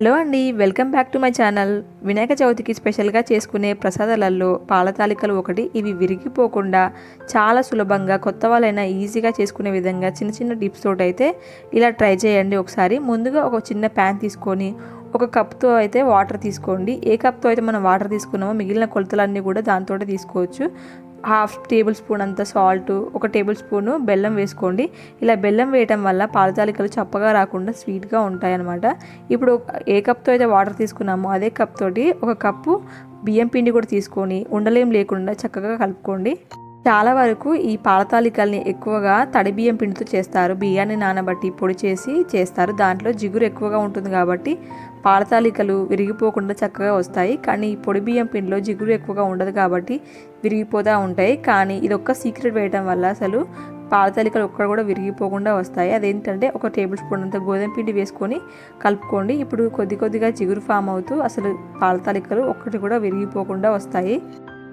Hello అండి welcome back to my channel. Vinayaka చవితికి స్పెషల్గా చేసుకునే ప్రసాదాలలో పాలతాలికలు ఒకటి ఇవి విరిగిపోకుండా చాలా సులభంగా కొత్త వాళ్ళైనా ఈజీగా చేసుకునే విధంగా చిన్న చిన్న టిప్స్ తోటి అయితే ఇలా ట్రై చేయండి ఒకసారి. ముందుగా ఒక చిన్న ప్యాన్ తీసుకొని ఒక కప్తో అయితే వాటర్ తీసుకోండి. ఏ కప్తో అయితే మనం వాటర్ తీసుకున్నామో మిగిలిన కొలతలన్నీ కూడా దాంతో తీసుకోవచ్చు. హాఫ్ టేబుల్ స్పూన్ అంత సాల్ట్ ఒక టేబుల్ స్పూను బెల్లం వేసుకోండి. ఇలా బెల్లం వేయటం వల్ల పాలతాలికలు చప్పగా రాకుండా స్వీట్గా ఉంటాయన్నమాట. ఇప్పుడు ఏ కప్తో అయితే వాటర్ తీసుకున్నామో అదే కప్ తోటి ఒక కప్పు బియ్యం పిండి కూడా తీసుకొని ఉండలేం లేకుండా చక్కగా కలుపుకోండి. చాలా వరకు ఈ పాలతాలికల్ని ఎక్కువగా తడి బియ్యం పిండితో చేస్తారు. బియ్యాన్ని నానబట్టి పొడి చేసి చేస్తారు. దాంట్లో జిగురు ఎక్కువగా ఉంటుంది కాబట్టి పాలతాలికలు విరిగిపోకుండా చక్కగా వస్తాయి. కానీ ఈ పొడి బియ్యం పిండిలో జిగురు ఎక్కువగా ఉండదు కాబట్టి విరిగిపోతూ ఉంటాయి. కానీ ఇది ఒక్క సీక్రెట్ వేయడం వల్ల అసలు పాలతాలికలు ఒక్కడ కూడా విరిగిపోకుండా వస్తాయి. అదేంటంటే ఒక టేబుల్ స్పూన్ అంత గోధుమ పిండి వేసుకొని కలుపుకోండి. ఇప్పుడు కొద్ది కొద్దిగా జిగురు ఫామ్ అవుతూ అసలు పాలతాలికలు ఒక్కటి కూడా విరిగిపోకుండా వస్తాయి.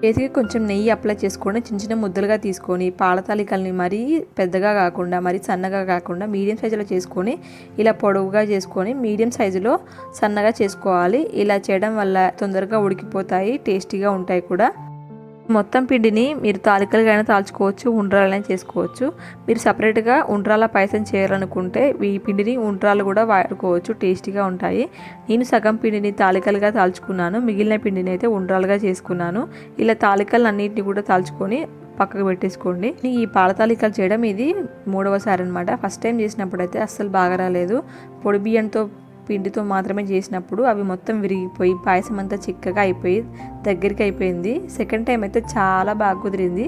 చేతికి కొంచెం నెయ్యి అప్లై చేసుకొని చిన్న చిన్న ముద్దలుగా తీసుకొని పాల తాలికల్ని మరీ పెద్దగా కాకుండా మరీ సన్నగా కాకుండా మీడియం సైజులో చేసుకొని ఇలా పొడవుగా చేసుకొని మీడియం సైజులో సన్నగా చేసుకోవాలి. ఇలా చేయడం వల్ల తొందరగా ఉడికిపోతాయి టేస్టీగా ఉంటాయి కూడా. మొత్తం పిండిని మీరు తాలికలుగా తాల్చుకోవచ్చు ఉండ్రాలైనా చేసుకోవచ్చు. మీరు సపరేట్గా ఉండ్రాల పాయసం చేయాలనుకుంటే ఈ పిండిని ఉండ్రాలు కూడా వాడుకోవచ్చు టేస్టీగా ఉంటాయి. నేను సగం పిండిని తాలికలుగా తాల్చుకున్నాను మిగిలిన పిండిని అయితే ఉండ్రాలుగా చేసుకున్నాను. ఇలా తాలికలు అన్నింటినీ కూడా తాల్చుకొని పక్కకు పెట్టేసుకోండి. ఈ పాలతాలికలు చేయడం ఇది మూడవసారి అనమాట ఫస్ట్ టైం చేసినప్పుడు అయితే అస్సలు బాగా రాలేదు. పొడి బియ్యంతో పిండితో మాత్రమే చేసినప్పుడు అవి మొత్తం విరిగిపోయి పాయసం అంతా చిక్కగా అయిపోయి దగ్గరికి అయిపోయింది. సెకండ్ టైం అయితే చాలా బాగా కుదిరింది.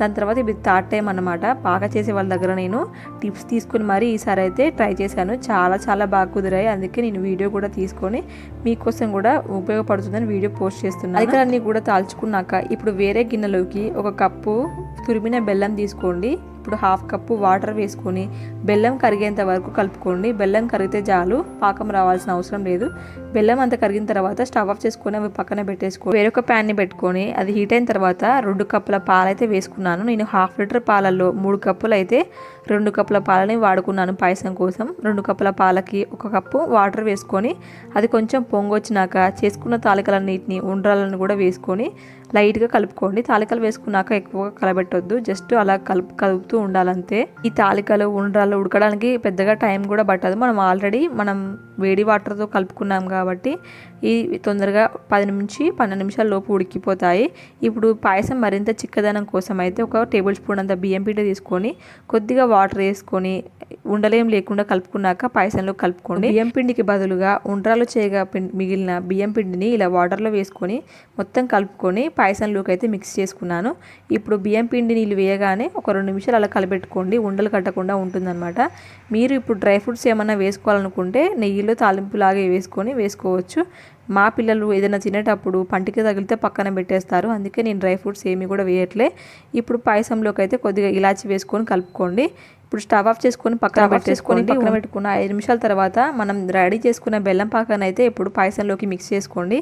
దాని తర్వాత ఇది థర్డ్ టైం అనమాట బాగా చేసే వాళ్ళ దగ్గర నేను టిప్స్ తీసుకుని మరీ ఈసారి అయితే ట్రై చేశాను. చాలా చాలా బాగా కుదిరాయి. అందుకే నేను వీడియో కూడా తీసుకొని మీకోసం కూడా ఉపయోగపడుతుందని వీడియో పోస్ట్ చేస్తున్నాను. అధికారాన్ని కూడా తాల్చుకున్నాక ఇప్పుడు వేరే గిన్నెలోకి ఒక కప్పు తురిమిన బెల్లం తీసుకోండి. ఇప్పుడు హాఫ్ కప్పు వాటర్ వేసుకొని బెల్లం కరిగేంత వరకు కలుపుకోండి. బెల్లం కరిగితే చాలు పాకం రావాల్సిన అవసరం లేదు. బెల్లం అంతా కరిగిన తర్వాత స్టవ్ ఆఫ్ చేసుకొని అవి పక్కన పెట్టేసుకో వేరొక ప్యాన్ని పెట్టుకొని అది హీట్ అయిన తర్వాత రెండు కప్పుల పాలైతే వేసుకున్నాను. నేను హాఫ్ లీటర్ పాలల్లో మూడు కప్పులు అయితే రెండు కప్పుల పాలని వాడుకున్నాను పాయసం కోసం. రెండు కప్పుల పాలకి ఒక కప్పు వాటర్ వేసుకొని అది కొంచెం పొంగొచ్చినాక చేసుకున్న తాలికలన్నిటిని ఉండ్రాలను కూడా వేసుకొని లైట్గా కలుపుకోండి. తాలికలు వేసుకున్నాక ఎక్కువగా కలబెట్టొద్దు. జస్ట్ అలా కలుపు కలుపుతూ ఉండాలంతే. ఈ తాలికలు ఉండ్రాలు ఉడకడానికి పెద్దగా టైం కూడా పట్టదు. మనం ఆల్రెడీ మనం వేడి వాటర్తో కలుపుకున్నాం కాబట్టి ఈ తొందరగా పది నుంచి పన్నెండు నిమిషాల లోపు ఉడికిపోతాయి. ఇప్పుడు పాయసం మరింత చిక్కదనం కోసం అయితే ఒక టేబుల్ స్పూన్ అంత బియ్యం పిండి తీసుకొని కొద్దిగా వాటర్ వేసుకొని ఉండలేం లేకుండా కలుపుకున్నాక పాయసంలో కలుపుకోండి. బియ్యం పిండికి బదులుగా ఉండ్రాలు చేయగా మిగిలిన బియ్యం పిండిని ఇలా వాటర్లో వేసుకొని మొత్తం కలుపుకొని పాయసంలోకి అయితే మిక్స్ చేసుకున్నాను. ఇప్పుడు బియ్యం పిండి నీళ్ళు వేయగానే ఒక రెండు నిమిషాలు అలా కలిపెట్టుకోండి ఉండలు కట్టకుండా ఉంటుందన్నమాట. మీరు ఇప్పుడు డ్రై ఫ్రూట్స్ ఏమైనా వేసుకోవాలనుకుంటే నెయ్యిలో తాలింపులాగే వేసుకొని వేసుకోవచ్చు. మా పిల్లలు ఏదైనా తినేటప్పుడు పంటికి తగిలితే పక్కన పెట్టేస్తారు. అందుకే నేను డ్రై ఫ్రూట్స్ ఏమి కూడా వేయట్లే. ఇప్పుడు పాయసంలోకి అయితే కొద్దిగా ఇలాచి వేసుకొని కలుపుకోండి. ఇప్పుడు స్టవ్ ఆఫ్ చేసుకొని పక్కన పెట్టేసుకొని పక్కన పెట్టుకున్న ఐదు నిమిషాల తర్వాత మనం రెడీ చేసుకున్న బెల్లం పాకం అయితే ఇప్పుడు పాయసంలోకి మిక్స్ చేసుకోండి.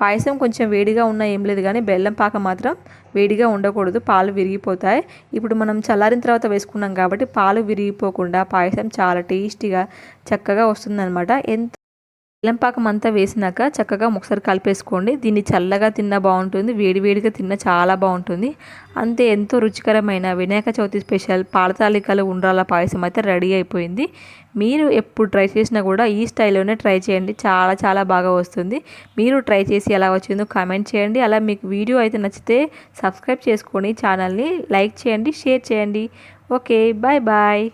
పాయసం కొంచెం వేడిగా ఉన్నా ఏం లేదు కానీ బెల్లం పాక మాత్రం వేడిగా ఉండకూడదు. పాలు విరిగిపోతాయి. ఇప్పుడు మనం చల్లారిన తర్వాత వేసుకున్నాం కాబట్టి పాలు విరిగిపోకుండా పాయసం చాలా టేస్టీగా చక్కగా వస్తుందన్నమాట. ఎంత బెల్లంపాకం అంతా వేసినాక చక్కగా ఒకసారి కలిపేసుకోండి. దీన్ని చల్లగా తిన్న బాగుంటుంది. వేడివేడిగా తిన్న చాలా బాగుంటుంది. అంతే ఎంతో రుచికరమైన వినాయక చవితి స్పెషల్ పాలతాలికలు ఉండ్రాల పాయసం అయితే రెడీ అయిపోయింది. మీరు ఎప్పుడు ట్రై చేసినా కూడా ఈ స్టైల్లోనే ట్రై చేయండి. చాలా చాలా బాగా వస్తుంది. మీరు ట్రై చేసి ఎలా వచ్చిందో కామెంట్ చేయండి. అలా మీకు వీడియో అయితే నచ్చితే సబ్స్క్రైబ్ చేసుకొని ఛానల్ని లైక్ చేయండి షేర్ చేయండి. Okay bye bye.